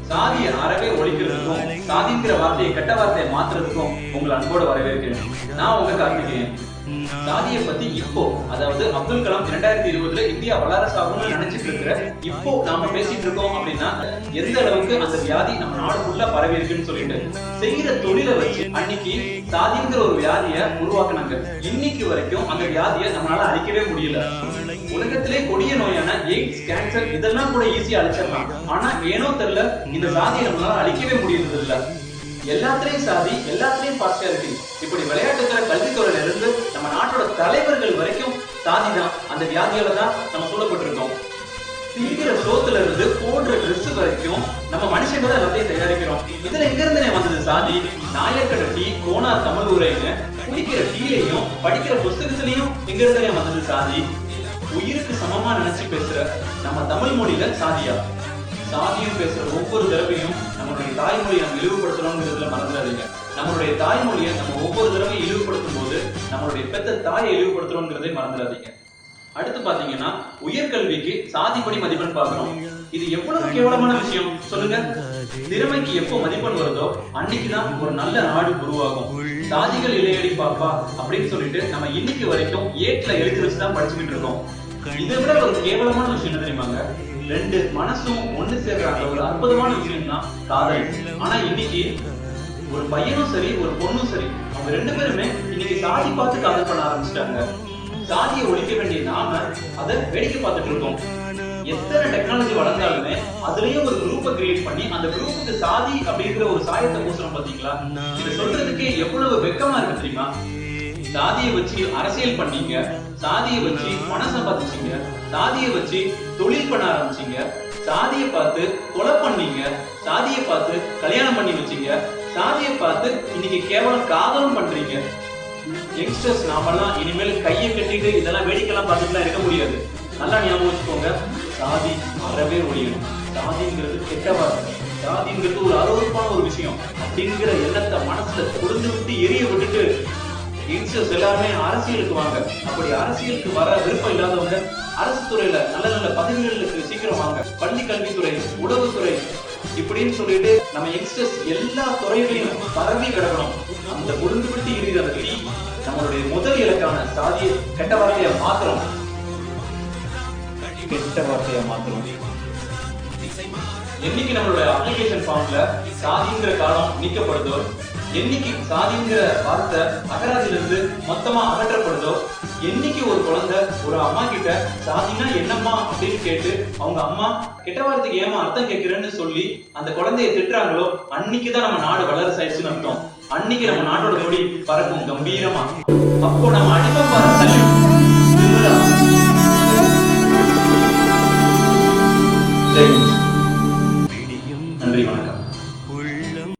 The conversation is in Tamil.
சாதியை அறவே ஒழிக்கிறதுக்கும் சாதிங்கிற வார்த்தையை கெட்ட வார்த்தையை மாத்துறதுக்கும் உங்களை அன்போடு வரவேற்கிறேன். நான் உங்க கார்த்திகேயன். சாதியை பத்தி இப்போ அதாவது அப்துல் கலாம் இரண்டாயிரத்தி இருபதுல இந்தியா வல்லரசு ஆகும்னு நினைச்சிட்டு இருக்கிற இப்போ நாம பேசிட்டு இருக்கோம் அப்படின்னா எந்த அளவுக்கு அந்த வியாதி நம்ம நாடு ஃபுல்லா பரவி இருக்குன்னு சொல்லிட்டு செய்யற தொழிலை வச்சு அன்னைக்கு சாதிங்கிற ஒரு வியாதிய உருவாக்குனாங்க. இன்னைக்கு வரைக்கும் அந்த வியாதியை நம்மளால அழிக்கவே முடியல. உலகத்திலே கொடிய நோயான எய்ட்ஸ் கேன்சர் இதெல்லாம் கூட ஈஸியா அழிச்சிடலாம். ஆனா ஏனோ தெரியல இந்த சாதியை நம்மளால அழிக்கவே முடியறது இல்ல எல்லாத்துலயும் சாதி எல்லாத்துலயும் பார்ஷியாலிட்டி இப்படி விளையாட்டுக்கிற கல்வித்துறையில வியாதி சாதி தான் அந்த வியாதியால தான் நம்ம சூழப்பட்டிருக்கோம். தீவிர சோத்துல இருந்து போடுற ட்ரெஸ் வரைக்கும் நம்ம மனுஷங்க தான் எல்லாத்தையும் தயாரிக்கிறோம். இதுல எங்க இருந்தே வந்தது சாதி நாயக்கட டீ கோனா தமிழ் உரைன்னு குடிக்கிற டீலையும் படிக்கிற புஸ்தகத்திலையும் எங்க இருந்தே வந்தது சாதி உயிருக்கு சமமா நினைச்சு பேசுற நம்ம தமிழ் மொழியில சாதியா? சாதியும் பேசுற ஒவ்வொரு தடவையும் நம்மளுடைய நம்மளுடைய தாய்மொழியை நம்ம ஒவ்வொரு தடவை இழிவுபடுத்தும் போது நம்மளுடைய பெத்த தாயை இழிவுபடுத்துறோங்கிறதை மறந்துடாதீங்க. அடுத்து பாத்தீங்கன்னா உயர்கல்விக்கு சாதிப்படி மதிப்பெண் பாக்குறோம் இது எவ்வளவு கேவலமான விஷயம்? சொல்லுங்க. திறமைக்கு எப்போ மதிப்பெண் வருதோ அன்னைக்குதான் ஒரு நல்ல நாடு உருவாகும். சாதிகள் இளையடி பாப்பா அப்படின்னு சொல்லிட்டு நம்ம இன்னைக்கு வரைக்கும் ஏட்ல எழுதி வச்சுதான் படிச்சுக்கிட்டு இருக்கோம். இதை விட ஒரு கேவலமான விஷயம் என்ன தெரியுமாங்க ரெண்டு மனசும் ஒண்ணு சேர்ற ஒரு அற்புதமான விஷயம் தான் காதல். ஆனா இன்னைக்கு ஒரு பையனும் சரி ஒரு பொண்ணும் சரி அவங்க ரெண்டு பேருமே இன்னைக்கு சாதி பார்த்து காதல் பண்ண ஆரம்பிச்சிட்டாங்க. சாதியை ஒழிக்க வேண்டிய நாம அதை வேடிக்கை பார்த்துட்டு இருக்கோம். எத்தனை டெக்னாலஜி வளர்ந்தாலுமே அதுலயும் ஒரு குரூப்பை கிரியேட் பண்ணி அந்த குரூப்புக்கு சாதி அப்படிங்கிற ஒரு சாயத்தை பூசணும் பாத்தீங்களா இதை சொல்றதுக்கே எவ்வளவு வெக்கமா இருக்கு தெரியுமா? சாதியை வச்சு அரசியல் பண்ணீங்க சாதியை வச்சு பணம் சம்பாதிச்சீங்க சாதியை வச்சு தொழில் பண்ண ஆரம்பிச்சீங்க சாதியை பார்த்து கொலை பண்ணீங்க சாதியை பார்த்து கல்யாணம் பண்ணி வச்சீங்க சாதியை பார்த்து இன்னைக்கு கேவலம் காதலும் பண்றீங்க. யங்ஸ்டர்ஸ் நாமெல்லாம் இனிமேல் கையை கட்டிட்டு இதெல்லாம் வேடிக்கைலாம் பார்த்துட்டுலாம் இருக்க முடியாது. நல்லா ஞாபகம் வச்சுக்கோங்க. சாதி அறவே ஒழியணும் சாதிங்கிறது கெட்ட வார்த்தை. சாதிங்கிறது ஒரு அருவருப்பான ஒரு விஷயம். அப்படிங்கிற எண்ணத்தை மனசுல புரிஞ்சு விட்டு எரிய விட்டுட்டு யங்ஸ்டர்ஸ் எல்லாருமே அரசியலுக்கு வாங்க. அப்படி அரசியலுக்கு வர விருப்பம் இல்லாதவங்க அரசு துறையில நல்ல நல்ல பதவிகளுக்கு சீக்கிரம் வாங்க. பள்ளி கல்வித்துறை உளவுத்துறை இப்படின்னு சொல்லிட்டு நம்ம யங்ஸ்டர்ஸ் எல்லா துறைகளையும் பரவி கிடக்கணும். அந்த ஒழுங்குபடுத்தி விட்டு எரியுற நம்மளுடைய முதல் இலக்கான சாதிய கெட்ட வார்த்தையை மாத்திரம் கெட்ட வார்த்தையை மாத்திரம் என்னைக்கு நம்மளுடைய அப்ளிகேஷன் ஃபார்ம்ல சாதிங்கிற காலம் நீக்கப்படுதோ என்னைக்கு சாதிங்கிற வார்த்தை அகராதியிலிருந்து மொத்தமா அகற்றப்படுதோ என்னைக்கு ஒரு குழந்தை ஒரு அம்மா கிட்ட சாதினா என்னம்மா? அப்படின்னு கேட்டு அவங்க அம்மா கெட்ட வார்த்தைக்கு ஏமா அர்த்தம் கேட்கிறேன்னு சொல்லி அந்த குழந்தைய திட்டுறாங்களோ அன்னைக்குதான் நம்ம நாடு வளர ஆயிடுச்சுன்னு அர்த்தம். அன்னைக்கு நம்ம நாட்டோட கொடி பறக்கும் கம்பீரமா. அப்போ நம்ம அடிமை பாரு